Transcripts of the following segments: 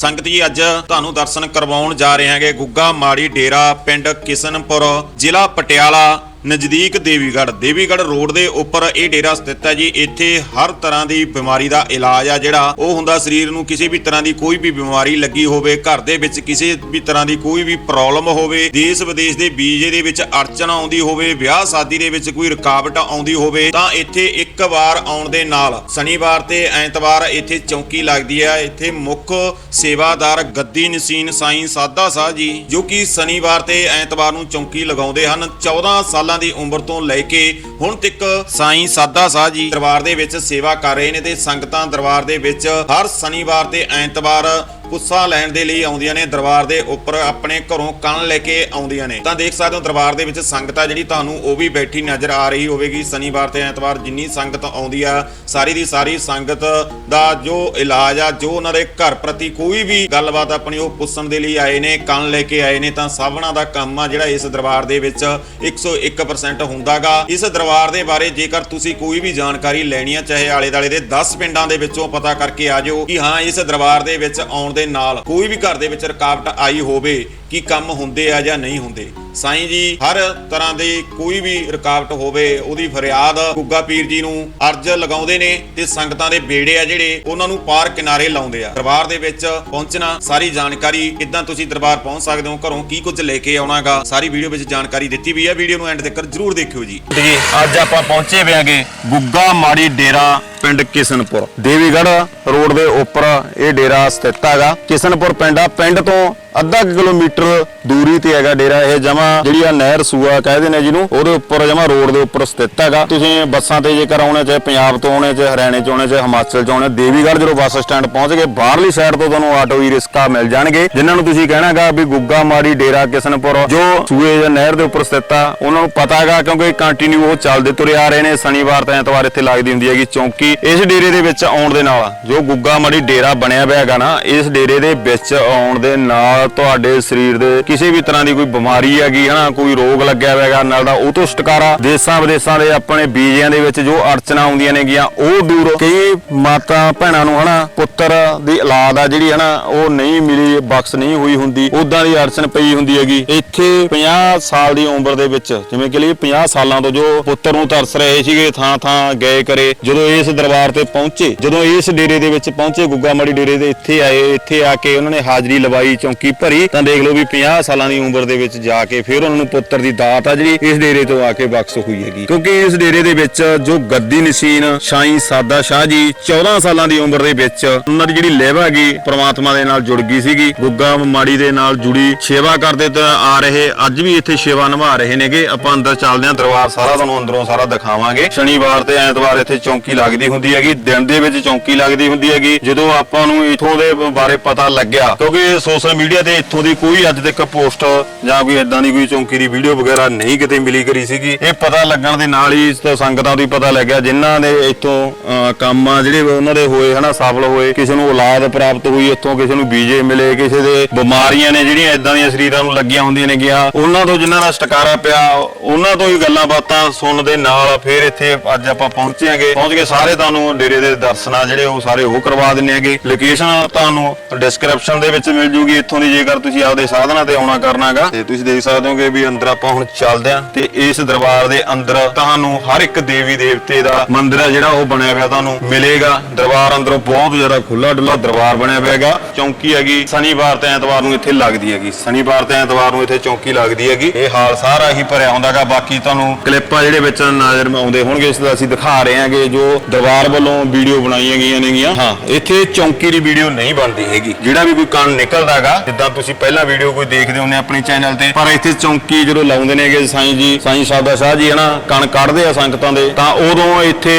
ਸੰਗਤ ਜੀ, ਅੱਜ ਤੁਹਾਨੂੰ ਦਰਸ਼ਨ ਕਰਵਾਉਣ ਜਾ ਰਹੇ ਹਾਂਗੇ ਗੁੱਗਾ ਮਾੜੀ ਡੇਰਾ ਪਿੰਡ ਕਿਸਨਪੁਰ, ਜ਼ਿਲ੍ਹਾ ਪਟਿਆਲਾ। ਨਜ਼ਦੀਕ ਦੇਵੀਗੜ੍ਹ। ਦੇਵੀਗੜ੍ਹ ਰੋਡ ਦੇ ਉੱਪਰ ਇਹ ਡੇਰਾ ਸਥਿਤ ਹੈ ਜੀ। ਇੱਥੇ ਹਰ ਤਰ੍ਹਾਂ ਦੀ ਬਿਮਾਰੀ ਦਾ ਇਲਾਜ ਆ ਜਿਹੜਾ, ਉਹ ਹੁੰਦਾ ਸਰੀਰ ਨੂੰ ਕਿਸੇ ਵੀ ਤਰ੍ਹਾਂ ਦੀ ਕੋਈ ਵੀ ਬਿਮਾਰੀ ਲੱਗੀ ਹੋਵੇ, ਘਰ ਦੇ ਵਿੱਚ ਕਿਸੇ ਵੀ ਤਰ੍ਹਾਂ ਦੀ ਕੋਈ ਵੀ ਪ੍ਰੋਬਲਮ ਹੋਵੇ, ਦੇਸ਼ ਵਿਦੇਸ਼ ਦੇ ਵੀਜ਼ੇ ਦੇ ਵਿੱਚ ਅੜਚਨ ਆਉਂਦੀ ਹੋਵੇ, ਵਿਆਹ ਸ਼ਾਦੀ ਦੇ ਵਿੱਚ ਕੋਈ ਰੁਕਾਵਟ ਆਉਂਦੀ ਹੋਵੇ, ਤਾਂ ਇੱਥੇ ਇੱਕ ਵਾਰ ਆਉਣ ਦੇ ਨਾਲ ਸ਼ਨੀਵਾਰ ਤੇ ਐਤਵਾਰ ਇੱਥੇ ਚੌਂਕੀ ਲੱਗਦੀ ਹੈ ਇੱਥੇ ਮੁੱਖ ਸੇਵਾਦਾਰ ਗੱਦੀ ਨਸੀਨ ਸਾਈਂ ਸਾਦਾ ਸਾਹ ਜੀ, ਜੋ ਕਿ ਸ਼ਨੀਵਾਰ ਤੇ ਐਤਵਾਰ ਨੂੰ ਚੌਂਕੀ ਲਗਾਉਂਦੇ ਹਨ। 14 ਸਾਲਾਂ ਦੀ ਉਮਰ ਤੋਂ ਲੈ ਕੇ ਹੁਣ ਤੱਕ ਸਾਈਂ ਸਾਦਾ ਸਾਹ ਜੀ ਦਰਬਾਰ ਦੇ ਵਿੱਚ ਸੇਵਾ ਕਰ ਰਹੇ ਨੇ ਤੇ ਸੰਗਤਾਂ ਦਰਬਾਰ ਦੇ ਵਿੱਚ ਹਰ ਸ਼ਨੀਵਾਰ ਤੇ ਐਤਵਾਰ ਪੁੱਸਾ ਲੈਣ ਦੇ ਲਈ ਆਉਂਦੀਆਂ ਨੇ ਦਰਬਾਰ ਦੇ ਉੱਪਰ, ਆਪਣੇ ਘਰੋਂ ਕੰਨ ਲੈ ਕੇ ਆਉਂਦੀਆਂ ਨੇ। ਤਾਂ ਦੇਖ ਸਕਦੇ ਹੋ ਦਰਬਾਰ ਦੇ ਵਿੱਚ ਸੰਗਤ ਆ ਜਿਹੜੀ ਤੁਹਾਨੂੰ ਉਹ ਵੀ ਬੈਠੀ ਨਜ਼ਰ ਆ ਰਹੀ ਹੋਵੇਗੀ। ਸ਼ਨੀਵਾਰ ਤੇ ਐਤਵਾਰ ਜਿੰਨੀ ਸੰਗਤ ਆਉਂਦੀ ਆ, ਸਾਰੀ ਦੀ ਸਾਰੀ ਸੰਗਤ ਦਾ ਜੋ ਇਲਾਜ ਆ, ਜੋ ਉਹਨਾਂ ਦੇ ਘਰ ਪ੍ਰਤੀ ਕੋਈ ਵੀ ਗੱਲਬਾਤ ਆਪਣੀ ਉਹ ਪੁੱਛਣ ਦੇ ਲਈ ਆਏ ਨੇ, ਕੰਨ ਲੈ ਕੇ ਆਏ ਨੇ, ਤਾਂ ਸਭਨਾਂ ਦਾ ਕੰਮ ਆ ਜਿਹੜਾ ਇਸ ਦਰਬਾਰ ਦੇ ਵਿੱਚ 101% ਹੁੰਦਾਗਾ। ਇਸ ਦਰਬਾਰ ਦੇ ਬਾਰੇ ਜੇਕਰ ਤੁਸੀਂ ਕੋਈ ਵੀ ਜਾਣਕਾਰੀ ਲੈਣੀ ਆ, ਚਾਹੇ ਆਲੇ ਦਾਲੇ ਦੇ 10 ਪਿੰਡਾਂ ਦੇ ਵਿੱਚੋਂ ਪਤਾ ਕਰਕੇ ਆ ਜਾਓ ਕਿ ਹਾਂ, ਇਸ ਦਰਬਾਰ ਦੇ ਵਿੱਚ ਆਉਣ ਦੇ ਨਾਲ ਕੋਈ ਵੀ ਘਰ ਦੇ ਵਿੱਚ ਰੁਕਾਵਟ ਆਈ ਹੋਵੇ ਕਿ ਕੰਮ ਹੁੰਦੇ ਆ ਜਾਂ ਨਹੀਂ ਹੁੰਦੇ। ਸਾਈਂ ਜੀ, ਹਰ ਤਰ੍ਹਾਂ ਦੇ ਕੋਈ ਵੀ ਰੁਕਾਵਟ ਹੋਵੇ, ਉਹਦੀ ਫਰਿਆਦ ਗੁੱਗਾ ਪੀਰ ਜੀ ਨੂੰ ਅਰਜ ਲਗਾਉਂਦੇ ਨੇ ਤੇ ਸੰਗਤਾਂ ਦੇ ਬੇੜੇ ਆ ਜਿਹੜੇ, ਉਹਨਾਂ ਨੂੰ ਪਾਰ ਕਿਨਾਰੇ ਲਾਉਂਦੇ ਆ। ਦਰਬਾਰ ਦੇ ਵਿੱਚ ਪਹੁੰਚਣਾ, ਸਾਰੀ ਜਾਣਕਾਰੀ ਕਿੱਦਾਂ ਤੁਸੀਂ ਦਰਬਾਰ ਪਹੁੰਚ ਸਕਦੇ ਹੋ, ਘਰੋਂ ਕੀ ਕੁਝ ਲੈ ਕੇ ਆਉਣਾਗਾ, ਸਾਰੀ ਵੀਡੀਓ ਵਿੱਚ ਜਾਣਕਾਰੀ ਦਿੱਤੀ ਵੀ ਹੈ ਵੀਡੀਓ ਨੂੰ ਐਂਡ ਤੱਕ ਜਰੂਰ ਦੇਖਿਓ ਜੀ। ਜੀ, ਅੱਜ ਆਪਾਂ ਪਹੁੰਚੇ ਵਿਆਂਗੇ ਗੁੱਗਾ ਮਾੜੀ ਡੇਰਾ ਪਿੰਡ ਕਿਸਨਪੁਰ। ਦੇਵੀਗੜ੍ਹ ਰੋਡ ਦੇ ਉੱਪਰ ਇਹ ਡੇਰਾ ਸਥਿਤ ਹੈਗਾ। ਕਿਸਨਪੁਰ ਪਿੰਡ ਆ, ਪਿੰਡ ਤੋਂ ਅੱਧਾ ਕਿਲੋਮੀਟਰ ਦੂਰੀ ਤੇ ਹੈਗਾ ਡੇਰਾ ਇਹ ਜਮਾ ਜਿਹੜੀ ਆ ਨਹਿਰ ਸੂਆ ਕਹਿੰਦੇ ਨੇ ਜਿਹਨੂੰ, ਉਹਦੇ ਉੱਪਰ ਜਮਾ ਰੋਡ ਦੇ ਉੱਪਰ ਸਥਿਤ ਹੈਗਾ। ਤੁਸੀਂ ਬੱਸਾਂ ਤੇ ਜੇਕਰ ਆਉਣੇ, ਚਾਹੇ ਪੰਜਾਬ ਤੋਂ ਆਉਣੇ, ਚਾਹੇ ਹਰਿਆਣੇ ਤੋਂ ਆਉਣੇ, ਚਾਹੇ ਹਿਮਾਚਲ ਤੋਂ ਆਉਣੇ, ਦੇਵੀਗੜ੍ਹ ਜਦੋਂ ਬੱਸ ਸਟੈਂਡ ਪਹੁੰਚ ਗਏ, ਬਾਹਰਲੀ ਸਾਈਡ ਤੋਂ ਤੁਹਾਨੂੰ ਆਟੋ ਹੀ ਰਿਸਕਾ ਮਿਲ ਜਾਣਗੇ। ਜਿਨ੍ਹਾਂ ਨੂੰ ਤੁਸੀਂ ਕਹਿਣਾਗਾ ਵੀ ਗੁੱਗਾ ਮਾੜੀ ਡੇਰਾ ਕਿਸਨਪੁਰ, ਜੋ ਸੂਏ ਜਾਂ ਨਹਿਰ ਦੇ ਉੱਪਰ ਸਥਿਤ ਆ, ਉਹਨਾਂ ਨੂੰ ਪਤਾ ਹੈਗਾ ਕਿਉਂਕਿ ਕੰਟੀਨਿਊ ਉਹ ਚੱਲਦੇ ਤੁਰੇ ਆ ਰਹੇ ਨੇ। ਸ਼ਨੀਵਾਰ ਤੇ ਐਤਵਾਰ ਇੱਥੇ ਲੱਗਦੀ ਹੁੰਦੀ ਹੈਗੀ ਚੌਂਕੀ। ਇਸ ਡੇਰੇ ਦੇ ਵਿੱਚ ਆਉਣ ਦੇ ਨਾਲ, ਜੋ ਗੁੱਗਾ ਮਾੜੀ ਡੇਰਾ ਬਣਿਆ ਹੋਇਆ ਹੈਗਾ ਨਾ, ਇਸ ਡੇਰੇ ਦੇ ਵਿੱਚ ਆਉਣ ਦੇ ਨਾਲ ਤੁਹਾਡੇ ਸਰੀਰ ਦੇ ਕਿਸੇ ਵੀ ਤਰ੍ਹਾਂ ਦੀ ਕੋਈ ਬਿਮਾਰੀ ਹੈਗੀ, ਹਨਾ, ਕੋਈ ਰੋਗ ਲੱਗਿਆ ਹੋਇਆ ਨਾਲ ਦਾ ਉਹ ਤੋਂ ਛੁਟਕਾਰਾ ਦੇਸਾਂ ਵਿਦੇਸਾਂ ਦੇ ਆਪਣੇ ਬੀਜਿਆਂ ਦੇ ਵਿੱਚ ਜੋ ਅੜਚਨਾ ਆਉਂਦੀਆਂ ਨੇਗੀਆਂ, ਉਹ ਦੂਰ ਕਈ ਮਾਤਾ ਭੈਣਾਂ ਨੂੰ, ਹਨਾ, ਪੁੱਤਰ ਦੀ ਔਲਾਦ ਆ ਜਿਹੜੀ, ਹਨਾ, ਉਹ ਨਹੀਂ ਮਿਲੀ, ਬਖਸ਼ ਨਹੀਂ ਹੋਈ ਹੁੰਦੀ ਉਦਾਂ ਦੀ ਅੜਚਨ ਪਈ ਹੁੰਦੀ ਹੈਗੀ। ਇੱਥੇ 50 ਸਾਲ ਦੀ ਉਮਰ ਦੇ ਵਿੱਚ, ਜਿਵੇਂ ਕਿ ਲਈ 50 ਸਾਲਾਂ ਤੋਂ ਜੋ ਪੁੱਤਰ ਨੂੰ ਤਰਸ ਰਹੇ ਸੀਗੇ, ਥਾਂ ਥਾਂ ਗਏ ਕਰੇ, ਜਦੋਂ ਇਸ ਦਰਬਾਰ ਤੇ ਪਹੁੰਚੇ, ਜਦੋਂ ਇਸ ਡੇਰੇ ਦੇ ਵਿੱਚ ਪਹੁੰਚੇ, ਗੁੱਗਾ ਮਾੜੀ ਡੇਰੇ ਦੇ ਇੱਥੇ ਆਏ, ਇੱਥੇ ਆ ਕੇ ਉਹਨਾਂ ਨੇ ਹਾਜ਼ਰੀ ਲਵਾਈ, ਚੌਂਕੀ ਭਰੀ, ਤਾਂ ਦੇਖ ਲਓ ਵੀ 50 ਸਾਲਾਂ ਦੀ ਉਮਰ ਦੇ ਵਿੱਚ ਜਾ ਕੇ ਫਿਰ ਉਹਨਾਂ ਨੂੰ ਪੁੱਤਰ ਦੀ ਦਾਤ ਆ ਜਿਹੜੀ, ਇਸ ਡੇਰੇ ਤੋਂ ਆ ਕੇ ਬਖਸ਼ ਹੋਈ ਹੈਗੀ। ਕਿਉਂਕਿ ਇਸ ਡੇਰੇ ਦੇ ਵਿੱਚ ਜੋ ਗੱਦੀ ਨਸ਼ੀਨ ਸ਼ਾਈ ਸਾਦਾ ਸ਼ਾਹ ਜੀ 14 ਸਾਲਾਂ ਦੀ ਉਮਰ ਦੇ ਵਿੱਚ ਉਹਨਾਂ ਦੀ ਜਿਹੜੀ ਲੇਵਾ ਹੈਗੀ, ਪ੍ਰਮਾਤਮਾ ਦੇ ਨਾਲ ਜੁੜ ਗਈ ਸੀਗੀ। ਗੁੱਗਾ ਮਾੜੀ ਦੇ ਨਾਲ ਜੁੜੀ ਸੇਵਾ ਕਰਦੇ ਤਾਂ ਆ ਰਹੇ, ਅੱਜ ਵੀ ਇੱਥੇ ਸੇਵਾ ਨਿਭਾ ਰਹੇ ਨੇਗੇ। ਆਪਾਂ ਅੰਦਰ ਚੱਲਦੇ ਹਾਂ, ਦਰਬਾਰ ਸਾਰਾ ਤੁਹਾਨੂੰ ਅੰਦਰੋਂ ਸਾਰਾ ਦਿਖਾਵਾਂਗੇ। ਸ਼ਨੀਵਾਰ ਤੇ ਐਤਵਾਰ ਇੱਥੇ ਚੌਂਕੀ ਲੱਗਦੀ ਹੁੰਦੀ ਹੈਗੀ, ਦਿਨ ਦੇ ਵਿੱਚ ਚੌਂਕੀ ਲੱਗਦੀ ਹੁੰਦੀ ਹੈਗੀ। ਜਦੋਂ ਆਪਾਂ ਨੂੰ ਇਥੋਂ ਦੇ ਬਾਰੇ ਪਤਾ ਲੱਗਿਆ, ਕਿਉਂਕਿ ਸੋਸ਼ਲ ਮੀਡੀਆ ਤੇ ਇੱਥੋਂ ਦੀ ਕੋਈ ਅੱਜ ਤੱਕ ਪੋਸਟ ਜਾਂ ਕੋਈ ਇਦਾਂ ਦੀ ਕੋਈ ਚੌਂਕੀ ਦੀ ਵੀਡੀਓ ਵਗੈਰਾ ਨਹੀਂ ਕਿਤੇ ਮਿਲੀ ਕਰੀ ਸੀਗੀ। ਇਹ ਪਤਾ ਲੱਗਣ ਦੇ ਨਾਲ ਹੀ ਇਸ ਸੰਗਤਾਂ ਤੋਂ ਹੀ ਪਤਾ ਲੱਗਿਆ, ਜਿਨ੍ਹਾਂ ਦੇ ਇੱਥੋਂ ਕੰਮ ਆ ਜਿਹੜੇ ਉਹਨਾਂ ਦੇ ਹੋਏ, ਹਨਾ, ਸਫਲ ਹੋਏ। ਕਿਸੇ ਨੂੰ ਔਲਾਦ ਪ੍ਰਾਪਤ ਹੋਈ, ਇੱਥੋਂ ਕਿਸੇ ਨੂੰ ਵੀਜ਼ੇ ਮਿਲੇ, ਕਿਸੇ ਦੇ ਬਿਮਾਰੀਆਂ ਨੇ ਜਿਹੜੀਆਂ ਇਦਾਂ ਦੀਆਂ ਸਰੀਰਾਂ ਨੂੰ ਲੱਗੀਆਂ ਹੁੰਦੀਆਂ ਨੇ ਨੇਗੀਆਂ ਉਹਨਾਂ ਤੋਂ ਜਿਨ੍ਹਾਂ ਦਾ ਛਟਕਾਰਾ ਪਿਆ, ਉਹਨਾਂ ਤੋਂ ਹੀ ਗੱਲਾਂ ਬਾਤਾਂ ਸੁਣਨ ਦੇ ਨਾਲ ਫਿਰ ਇੱਥੇ ਅੱਜ ਆਪਾਂ ਪਹੁੰਚੇਾਂਗੇ ਪਹੁੰਚ ਕੇ ਸਾਰੇ ਤੁਹਾਨੂੰ ਡੇਰੇ ਦੇ ਦਰਸ਼ਨਾਂ ਜਿਹੜੇ ਉਹ ਸਾਰੇ ਉਹ ਕਰਵਾ ਦਿੰਨੇ ਹੈਗੇ। ਲੋਕੇਸ਼ਨ ਤੁਹਾਨੂੰ ਡਿਸਕ੍ਰਿਪਸ਼ਨ ਦੇ ਵਿੱਚ ਮਿਲ ਜੂਗੀ, ਇੱਥੋਂ ਦੀ ਜੇਕਰ ਤੁਸੀਂ ਆਪਦੇ ਸਾਧਨਾਂ ਤੇ ਆਉਣਾ ਕਰਨਾਗਾ, ਤੇ ਤੁਸੀਂ ਦੇਖ ਸਕਦੇ ਹੋਗੇ ਵੀ ਅੰਦਰ ਆਪਾਂ ਹੁਣ ਚੱਲਦੇ ਆਂ ਤੇ ਇਸ ਦਰਬਾਰ ਦੇ ਅੰਦਰ ਤੁਹਾਨੂੰ ਹਰ ਇੱਕ ਦੇਵੀ ਦੇਵਤੇ ਦਾ ਮੰਦਿਰ ਹੈ ਜਿਹੜਾ ਉਹ ਬਣਿਆ ਹੋਇਆ ਤੁਹਾਨੂੰ ਮਿਲੇਗਾ। ਦਰਬਾਰ ਅੰਦਰੋਂ ਬਹੁਤ ਜ਼ਿਆਦਾ ਖੁੱਲਾ ਡੁੱਲਾ ਦਰਬਾਰ ਬਣਿਆ ਹੋਇਆ ਚੌਂਕੀ ਹੈਗੀ ਸ਼ਨੀਵਾਰ ਤੇ ਐਤਵਾਰ ਨੂੰ ਇੱਥੇ ਲੱਗਦੀ ਹੈਗੀ। ਸ਼ਨੀਵਾਰ ਤੇ ਐਤਵਾਰ ਨੂੰ ਇੱਥੇ ਚੌਂਕੀ ਲੱਗਦੀ ਹੈਗੀ। ਇਹ ਹਾਲ ਸਾਰਾ ਹੀ ਭਰਿਆ ਹੁੰਦਾਗਾ। ਬਾਕੀ ਤੁਹਾਨੂੰ ਕਲਿੱਪਾਂ ਜਿਹੜੇ ਵਿੱਚ ਨਜ਼ਰ ਆਉਂਦੇ ਹੋਣਗੇ, ਇਸ ਦਾ ਅਸੀਂ ਦਿਖਾ ਰਹੇ ਹਾਂਗੇ ਜੋ ਦਰਬਾਰ ਵੱਲੋਂ ਵੀਡੀਓ ਬਣਾਈਆਂ ਗਈਆਂ ਨੇਗੀਆਂ। ਹਾਂ, ਇੱਥੇ ਚੌਂਕੀ ਦੀ ਵੀਡੀਓ ਨਹੀਂ ਬਣਦੀ ਹੈਗੀ। ਜਿਹੜਾ ਵੀ ਕੋਈ ਕੰਨ ਨਿਕਲਦਾਗਾ ਜਿੱਦਾਂ ਤੁਸੀਂ ਪਹਿਲਾਂ ਵੀਡੀਓ ਕੋਈ ਦੇਖਦੇ ਹੁੰਦੇ ਆਪਣੇ ਚੈਨਲ ਤੇ, ਪਰ ਇੱਥੇ ਚੌਂਕੀ ਜਦੋਂ ਲਾਉਂਦੇ ਨੇਗੇ ਸਾਈਂ ਜੀ, ਸਾਈਂ ਸਾਦਾ ਸ਼ਾਹ ਜੀ, ਹਨਾ ਕੰਨ ਕੱਢਦੇ ਆ ਸੰਗਤਾਂ ਦੇ, ਤਾਂ ਉਦੋਂ ਇੱਥੇ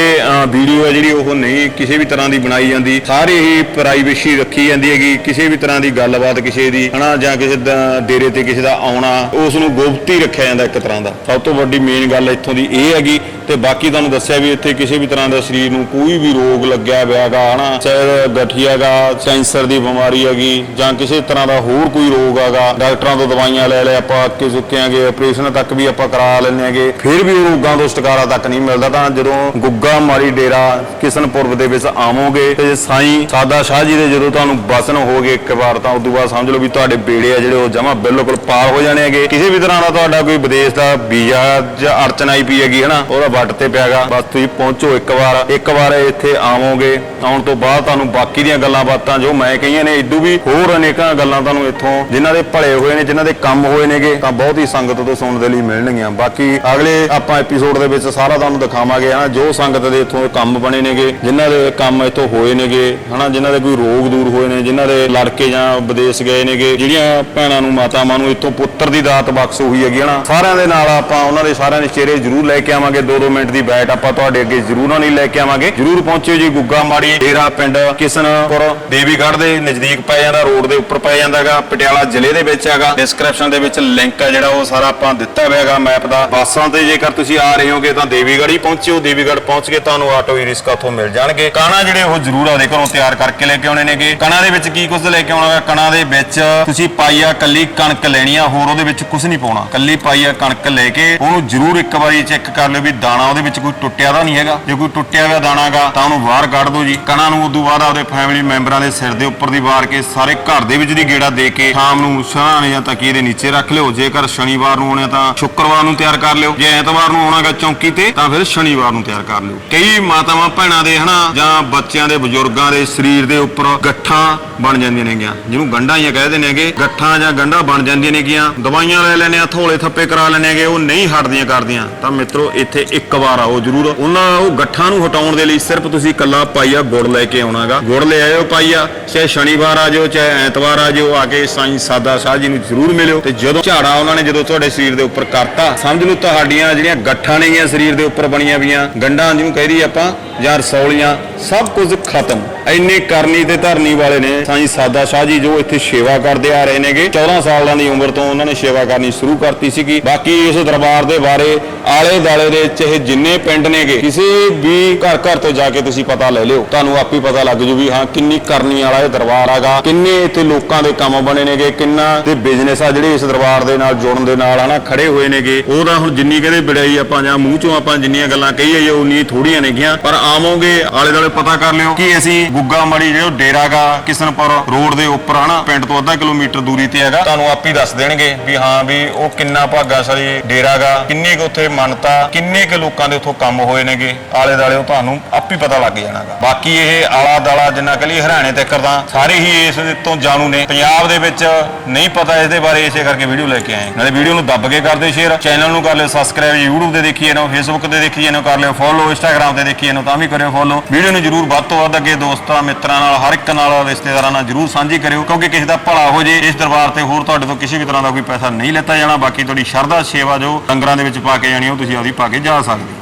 ਵੀਡੀਓ ਹੈ ਜਿਹੜੀ ਉਹ ਨਹੀਂ ਕਿਸੇ ਵੀ ਤਰ੍ਹਾਂ ਦੀ ਬਣਾਈ ਜਾਂਦੀ। ਸਾਰੀ ਹੀ ਪ੍ਰਾਈਵੇਸੀ ਰੱਖੀ ਜਾਂਦੀ ਹੈਗੀ, ਕਿਸੇ ਵੀ ਤਰ੍ਹਾਂ ਦੀ ਗੱਲਬਾਤ ਕਿਸੇ ਦੀ, ਹਨਾ, ਜਾਂ ਕਿਸੇ ਦਾ ਡੇਰੇ ਤੇ ਕਿਸੇ ਦਾ ਆਉਣਾ, ਉਸ ਨੂੰ ਗੁਪਤ ਹੀ ਰੱਖਿਆ ਜਾਂਦਾ ਇੱਕ ਤਰ੍ਹਾਂ ਦਾ। ਸਭ ਤੋਂ ਵੱਡੀ ਮੇਨ ਗੱਲ ਇੱਥੋਂ ਦੀ ਇਹ ਹੈਗੀ ਤੇ ਬਾਕੀ ਤੁਹਾਨੂੰ ਦੱਸਿਆ ਵੀ ਇੱਥੇ ਕਿਸੇ ਵੀ ਤਰ੍ਹਾਂ ਦਾ ਸਰੀਰ ਨੂੰ ਕੋਈ ਵੀ ਰੋਗ ਲੱਗਿਆ ਹੋਇਆਗਾ ਹਨਾ? ਚਾਹੇ ਗਠੀਆਗਾ ਕੈਂਸਰ ਦੀ ਬਿਮਾਰੀ ਹੈਗੀ, ਜਾਂ ਕਿਸੇ ਤਰ੍ਹਾਂ ਦਾ ਹੋਰ ਕੋਈ ਰੋਗ ਹੈਗਾ, ਡਾਕਟਰਾਂ ਤੋਂ ਦਵਾਈਆਂ ਲੈ ਲੈ ਆਪਾਂ ਅੱਕੇ ਚੁੱਕਿਆਂਗੇ ਆਪਰੇਸ਼ਨ ਤੱਕ ਵੀ ਆਪਾਂ ਕਰਾ ਲੈਂਦੇ ਆਂਗੇ ਫਿਰ ਵੀ ਉਹ ਰੋਗਾਂ ਤੋਂ ਛੁਟਕਾਰਾ ਤੱਕ ਨਹੀਂ ਮਿਲਦਾ, ਤਾਂ ਜਦੋਂ ਗੁੱਗਾ ਮਾਰੀ ਡੇਰਾ ਕਿਸ਼ਨਪੁਰ ਦੇ ਵਿੱਚ ਆਵੋਗੇ, ਤੇ ਸਾਈਂ ਸਾਦਾ ਸ਼ਾਹ ਜੀ ਦੇ ਜਦੋਂ ਤੁਹਾਨੂੰ ਬਸਨ ਹੋਗੇ ਇੱਕ ਵਾਰ, ਤਾਂ ਉਦੋਂ ਬਾਅਦ ਸਮਝ ਲਓ ਵੀ ਤੁਹਾਡੇ ਬੇੜੇ ਆ ਜਿਹੜੇ ਉਹ ਜਮਾ ਬਿਲਕੁਲ ਪਾਰ ਹੋ ਜਾਣੇ ਹੈਗੇ। ਕਿਸੇ ਵੀ ਤਰ੍ਹਾਂ ਦਾ ਤੁਹਾਡਾ ਕੋਈ ਵਿਦੇਸ਼ ਦਾ ਵੀਜ਼ਾ ਜਾਂ ਅੜਚਨ ਆਈ ਪਈ ਹੈਗੀ, ਹਨਾ? ਉਹਦਾ ਵੱਟ ਤੇ ਪਿਆਗਾ ਬਸ ਤੁਸੀਂ ਪਹੁੰਚੋ ਇੱਕ ਵਾਰ। ਇੱਕ ਵਾਰ ਇੱਥੇ ਆਵੋਗੇ। ਆਉਣ ਤੋਂ ਬਾਅਦ ਤੁਹਾਨੂੰ ਬਾਕੀ ਦੀਆਂ ਗੱਲਾਂ ਬਾਤਾਂ ਜੋ ਮੈਂ ਕਹੀਆਂ ਨੇ, ਇਦੋਂ ਵੀ ਹੋਰ ਅਨੇਕਾਂ ਗੱਲਾਂ ਤੁਹਾਨੂੰ ਇੱਥੋਂ ਜਿਨ੍ਹਾਂ ਦੇ ਭਲੇ ਹੋਏ ਨੇ, ਜਿਨ੍ਹਾਂ ਦੇ ਕੰਮ ਹੋਏ ਨੇਗੇ, ਤਾਂ ਬਹੁਤ ਹੀ ਸੰਗਤ ਤੋਂ ਸੁਣਨ ਦੇ ਲਈ ਮਿਲਣਗੀਆਂ। ਬਾਕੀ ਅਗਲੇ ਆਪਾਂ ਐਪੀਸੋਡ ਦੇ ਵਿੱਚ ਸਾਰਾ ਤੁਹਾਨੂੰ ਦਿਖਾਵਾਂਗੇ, ਹਨਾ, ਜੋ ਸੰਗਤ ਦੇ ਇੱਥੋਂ ਕੰਮ ਬਣੇ ਨੇਗੇ, ਜਿਨ੍ਹਾਂ ਦੇ ਕੰਮ ਇੱਥੋਂ ਹੋਏ ਨੇਗੇ, ਹਨਾ, ਜਿਨ੍ਹਾਂ ਦੇ ਕੋਈ ਰੋਗ ਦੂਰ ਹੋਏ ਨੇ, ਜਿਨ੍ਹਾਂ ਦੇ ਲੜਕੇ ਜਾਂ ਵਿਦੇਸ਼ ਗਏ ਨੇਗੇ, ਜਿਹੜੀਆਂ ਭੈਣਾਂ ਨੂੰ, ਮਾਤਾਵਾਂ ਨੂੰ ਇੱਥੋਂ ਪੁੱਤਰ ਦੀ ਦਾਤ ਬਖਸ਼ ਹੋਈ ਹੈਗੀ, ਹਨਾ। ਸਾਰਿਆਂ ਦੇ ਨਾਲ ਆਪਾਂ ਉਹਨਾਂ ਦੇ ਸਾਰਿਆਂ ਦੇ ਚਿਹਰੇ ਜ਼ਰੂਰ ਲੈ ਕੇ ਆਵਾਂਗੇ। ਦੋ 2 ਮਿੰਟ ਦੀ ਬੈਠ ਆਪਾਂ ਤੁਹਾਡੇ ਅੱਗੇ ਜ਼ਰੂਰਾਂ ਉਹਨਾਂ ਲਈ ਲੈ ਕੇ ਆਵਾਂਗੇ। ਜ਼ਰੂਰ ਪਹੁੰਚਿਓ ਜੀ ਗੁੱਗਾ ਮਾੜੀ, ਡੇਰਾ ਪਿੰਡ ਕਿਸ਼ਨਪੁਰ, ਦੇਵੀਗੜ੍ਹ ਦੇ ਨਜ਼ਦੀਕ ਪੈ ਜਾਂਦਾ, ਰੋਡ ਦੇ ਉੱਪਰ ਪੈ ਜਾਂਦਾਗਾ ਪਟਿਆਲਾ ਜ਼ਿਲ੍ਹੇ ਦੇ ਵਿੱਚ ਹੈਗਾ। ਡਿਸਕ੍ਰਿਪਸ਼ਨ ਦੇ ਵਿੱਚ ਲਿੰਕ ਹੈ ਜਿਹੜਾ ਉਹ ਸਾਰਾ ਆਪਾਂ ਦਿੱਤਾ ਹੋਇਆ ਮੈਪ ਦਾ। ਬੱਸਾਂ ਤੇ ਜੇਕਰ ਤੁਸੀਂ ਆ ਰਹੇ ਹੋਗੇ ਤਾਂ ਦੇਵੀਗੜ੍ਹ ਹੀ ਪਹੁੰਚਿਓ। ਦੇਵੀਗੜ੍ਹ ਪਹੁੰਚ ਕੇ ਤੁਹਾਨੂੰ ਆਟੋ ਹੀ ਰਿਸਕਾ ਉੱਥੋਂ ਮਿਲ ਜਾਣਗੇ। ਕਾਣਾ ਜਿਹੜੇ ਉਹ ਜ਼ਰੂਰ ਆਦੇ ਘਰੋਂ ਤਿਆਰ ਕਰਕੇ ਲੈ ਕੇ ਆਉਣੇ ਨੇਗੇ। ਕਣਾ ਦੇ ਵਿੱਚ ਕੀ ਕੁਝ ਲੈ ਕੇ ਆਉਣਾ ਕਣਾ ਦੇ ਵਿੱਚ ਤੁਸੀਂ ਪਾਈਆ ਕੱਲੀ ਕਣਕ ਲੈਣੀ ਆ, ਹੋਰ ਉਹਦੇ ਵਿੱਚ ਕੁਝ ਨਹੀਂ ਪਾਉਣਾ। ਕੱਲੀ ਪਾਈਆ ਕਣਕ ਲੈ ਕੇ ਉਹਨੂੰ ਜ਼ਰੂਰ ਇੱਕ ਵਾਰੀ ਚੈੱਕ ਕਰ ਲਿਓ ਵੀ ਦਾਣਾ ਉਹਦੇ ਵਿੱਚ ਕੋਈ ਟੁੱਟਿਆ ਤਾਂ ਨਹੀਂ ਹੈਗਾ। ਜੇ ਕੋਈ ਟੁੱਟਿਆ ਹੋਇਆ ਦਾਣਾਗਾ ਤਾਂ ਉਹਨੂੰ ਬਾਹਰ ਕੱਢ ਦਿਓ ਜੀ। ਕਣਾ ਨੂੰ ਉਦੋਂ ਬਾਅਦ ਆਪਦੇ ਫੈਮਿਲੀ ਮੈਂਬਰਾਂ ਦੇ ਸਿਰ ਦੇ ਉੱਪਰ ਦੀ ਵਾਰ ਕੇ ਸਾਰੇ ਘਰ ਦੇ ਵਿੱਚ ਦੀ ਗੇੜਾ ਦੇ ਕੇ ਸ਼ਾਮ ਨੂੰ ਸਰਾਣੇ ਜਾਂ ਤਕੀਏ ਦੇ ਨੀਚੇ ਰੱਖ ਲਿਓ। ਜੇਕਰ ਸ਼ਨੀਵਾਰ ਨੂੰ ਆਉਣਾ ਤਾਂ ਸ਼ੁੱਕਰਵਾਰ ਨੂੰ ਤਿਆਰ ਕਰ ਲਿਓ। ਜੇ ਐਤਵਾਰ ਨੂੰ ਆਉਣਾਗਾ ਚੌਂਕੀ ਤੇ, ਤਾਂ ਫਿਰ ਸ਼ਨੀਵਾਰ ਨੂੰ ਤਿਆਰ ਕਰ ਲਿਓ। ਕਈ ਮਾਤਾਵਾਂ ਭੈਣਾਂ ਦੇ ਹਨਾ, ਜਾਂ ਬੱਚਿਆਂ ਦੇ ਬਜ਼ੁਰਗਾਂ ਦੇ ਸਰੀਰ ਦੇ ਉੱਪਰ ਗੱਠਾਂ ਬਣ ਜਾਂਦੀਆਂ ਨੇਗੀਆਂ ਜਿਹਨੂੰ ਗੰਢਾਂ ਹੀ ਕਹਿੰਦੇ ਨੇਗੇ ਗੱਠਾਂ ਜਾਂ ਗੰਢਾਂ ਬਣ ਜਾਂਦੀਆਂ ਨੇਗੀਆਂ ਦਵਾਈਆਂ ਲੈ ਲੈਣੇ ਆ, ਥੋਲੇ ਥੱਪੇ ਕਰਾ ਲੈਣੇ ਹੈਗੇ, ਉਹ ਨਹੀਂ ਹਟਦੀਆਂ ਕਰਦੀਆਂ। ਤਾਂ ਮਿੱਤਰੋ, ਇੱਥੇ ਇੱਕ ਵਾਰ ਆਓ ਜਰੂਰ। ਉਹਨਾਂ ਉਹ ਗੱਠਾਂ ਨੂੰ ਹਟਾਉਣ ਦੇ ਲਈ ਸਿਰਫ ਤੁਸੀਂ ਕੱਲਾ ਪਾਈਆ ਗੁੜ ਲੈ ਕੇ ਆਉਣਾਗਾ। ਗੁੜ ਲੈ ਆਇਓ ਪਾਈਆ, ਚਾਹੇ ਸ਼ਨੀਵਾਰ ਆ ਜਾਓ, ਚਾਹੇ ਐਤਵਾਰ ਆ ਜਾਓ, ਆ ਕੇ ਸਾਈਂ ਸਾਦਾ ਸ਼ਾਹ ਜੀ ਨੂੰ ਜਰੂਰ ਮਿਲਿਓ। ਤੇ ਜਦੋਂ ਝਾੜਾ ਉਹਨਾਂ ਨੇ ਜਦੋਂ ਤੁਹਾਡੇ ਸਰੀਰ ਦੇ ਉੱਪਰ ਕਰਤਾ, ਸਮਝ ਲਓ ਤੁਹਾਡੀਆਂ ਜਿਹੜੀਆਂ ਗੱਠਾਂ ਨੇਗੀਆਂ ਸਰੀਰ ਦੇ ਉੱਪਰ ਬਣੀਆਂ ਵੀਆਂ ਗੰਢਾਂ ਜਿਹਨੂੰ ਕਹਿ ਦਈਏ ਆਪਾਂ, ਜਾਂ ਰਸੌਲੀਆਂ ਸਭ ਕੁਝ ਖਤਮ। ਇੰਨੇ ਕਰਨੀ ਤੇ ਧਰਨੀ ਵਾਲੇ ਨੇ ਸਾਈਂ ਸਾਦਾ ਸ਼ਾਹ ਜੀ ਜੋ ਇੱਥੇ ਸੇਵਾ ਕਰਦੇ ਆ ਰਹੇ ਨੇਗੇ। 14 ਸਾਲਾਂ ਦੀ ਉਮਰ ਤੋਂ ਉਹਨਾਂ ਨੇ ਸੇਵਾ ਕਰਨੀ ਸ਼ੁਰੂ ਕਰਤੀ ਸੀਗੀ। ਬਾਕੀ ਇਸ ਦਰਬਾਰ ਦੇ ਬਾਰੇ ਆਲੇ ਦਾਲੇ ਦੇ ਚਾਹੇ ਜਿੰਨੇ ਪਿੰਡ ਨੇਗੇ, ਕਿਸੇ ਵੀ ਘਰ ਘਰ ਤੋਂ ਜਾ ਕੇ ਤੁਸੀਂ ਪਤਾ ਲੈ ਲਿਓ। ਤੁਹਾਨੂੰ ਆਪੇ ਪਤਾ ਲੱਗ ਜੂ ਵੀ ਹਾਂ, ਕਿੰਨੀ ਕਰਨੀ ਵਾਲਾ ਇਹ ਦਰਬਾਰ ਹੈਗਾ ਕਿੰਨੇ ਇੱਥੇ ਲੋਕਾਂ ਦੇ ਕੰਮ ਬਣੇ ਨੇਗੇ, ਕਿੰਨਾ ਤੇ ਬਿਜ਼ਨਸ ਆ ਜਿਹੜੇ ਇਸ ਦਰਬਾਰ ਦੇ ਨਾਲ ਜੁੜਨ ਦੇ ਨਾਲ ਹਨਾ ਖੜੇ ਹੋਏ ਨੇਗੇ। ਉਹ ਤਾਂ ਹੁਣ ਜਿੰਨੀ ਕਹਿੰਦੇ ਵਿੜਾਈ ਆਪਾਂ ਜਾਂ ਮੂੰਹ ਚੋਂ ਆਪਾਂ ਜਿੰਨੀਆਂ ਗੱਲਾਂ ਕਹੀ ਜਾਈਏ ਉਨੀ ਥੋੜੀਆਂ ਨੇਗੀਆਂ। ਪਰ ਆਵੋਗੇ ਆਲੇ ਦਾਲੇ ਪਤਾ ਕਰ ਲਿਓ ਕਿ ਅਸੀਂ ਗੁੱਗਾ ਮੜੀ ਜਿਹੜਾ ਡੇਰਾਗਾ ਕਿਸ਼ਨਪੁਰ ਰੋਡ ਦੇ ਉੱਪਰ, ਹਨਾ? ਪਿੰਡ ਤੋਂ ਅੱਧਾ ਕਿਲੋਮੀਟਰ ਦੂਰੀ ਤੇ ਹੈਗਾ। ਤੁਹਾਨੂੰ ਆਪ ਹੀ ਦੱਸ ਦੇਣਗੇ ਵੀ ਹਾਂ, ਵੀ ਉਹ ਕਿੰਨਾ ਭਾਗਾਸ਼ਾਲੀ ਡੇਰਾਗਾ ਕਿੰਨੀ ਕੁ ਉੱਥੇ ਮੰਨਤਾ, ਕਿੰਨੇ ਕੁ ਲੋਕਾਂ ਦੇ ਉੱਥੋਂ ਕੰਮ ਹੋਏ ਨੇਗੇ। ਆਲੇ ਦਾਲੇ ਉਹ ਤੁਹਾਨੂੰ ਆਪੇ ਹੀ ਪਤਾ ਲੱਗ ਜਾਣਾਗਾ। ਬਾਕੀ ਇਹ ਆਲਾ ਦਾਲਾ ਜਿੰਨਾ ਕਹ ਲਈ ਹਰਿਆਣੇ ਤੱਕ ਤਾਂ ਸਾਰੇ ਹੀ ਇਸ ਤੋਂ ਜਾਣੂ ਨੇ। ਪੰਜਾਬ ਦੇ ਵਿੱਚ ਨਹੀਂ ਪਤਾ ਇਸ ਦੇ ਬਾਰੇ, ਇਸੇ ਕਰਕੇ ਵੀਡੀਓ ਲੈ ਕੇ ਆਏ। ਨਾਲੇ ਵੀਡੀਓ ਨੂੰ ਦੱਬ ਕੇ ਕਰਦੇ ਸ਼ੇਅਰ ਚੈਨਲ ਨੂੰ ਕਰ ਲਿਓ ਸਬਸਕ੍ਰਾਈਬ YouTube ਤੇ ਦੇਖੀਏ ਨਾ Facebook ਤੇ ਦੇਖੀਏ ਨਾ ਕਰ ਲਿਓ ਫੋਲੋ Instagram ਤੇ ਦੇਖੀਏ ਨਾ ਤਾਂ ਵੀ ਕਰਿਓ ਫੋਲੋ ਵੀਡੀਓ ਨੂੰ ਜਰੂਰ ਵੱਧ ਤੋਂ ਵੱਧ ਅੱਗੇ ਦੋਸਤਾਂ, ਮਿੱਤਰਾਂ ਨਾਲ, ਹਰ ਇੱਕ ਨਾਲ, ਰਿਸ਼ਤੇਦਾਰਾਂ ਨਾਲ ਜਰੂਰ ਸਾਂਝੀ ਕਰਿਓ, ਕਿਉਂਕਿ ਕਿਸੇ ਦਾ ਭਲਾ ਹੋ ਜੇ, ਇਸ ਦਰਬਾਰ ਤੇ ਹੋਰ ਤੁਹਾਡੇ ਤੋਂ ਕਿਸੇ ਵੀ ਤਰ੍ਹਾਂ ਦਾ ਕੋਈ ਪੈਸਾ ਨਹੀਂ ਲੈਤਾ ਜਾਣਾ, ਬਾਕੀ ਤੁਹਾਡੀ ਸ਼ਰਧਾ, ਸੇਵਾ ਜੋ ਲੰਗਰਾਂ ਦੇ ਵਿੱਚ ਪਾ ਕੇ ਜਾਣੀ, ਉਹ ਤੁਸੀਂ ਆਪਦੀ ਪਾ ਕੇ ਜਾ ਸਕਦੇ ਹੋ।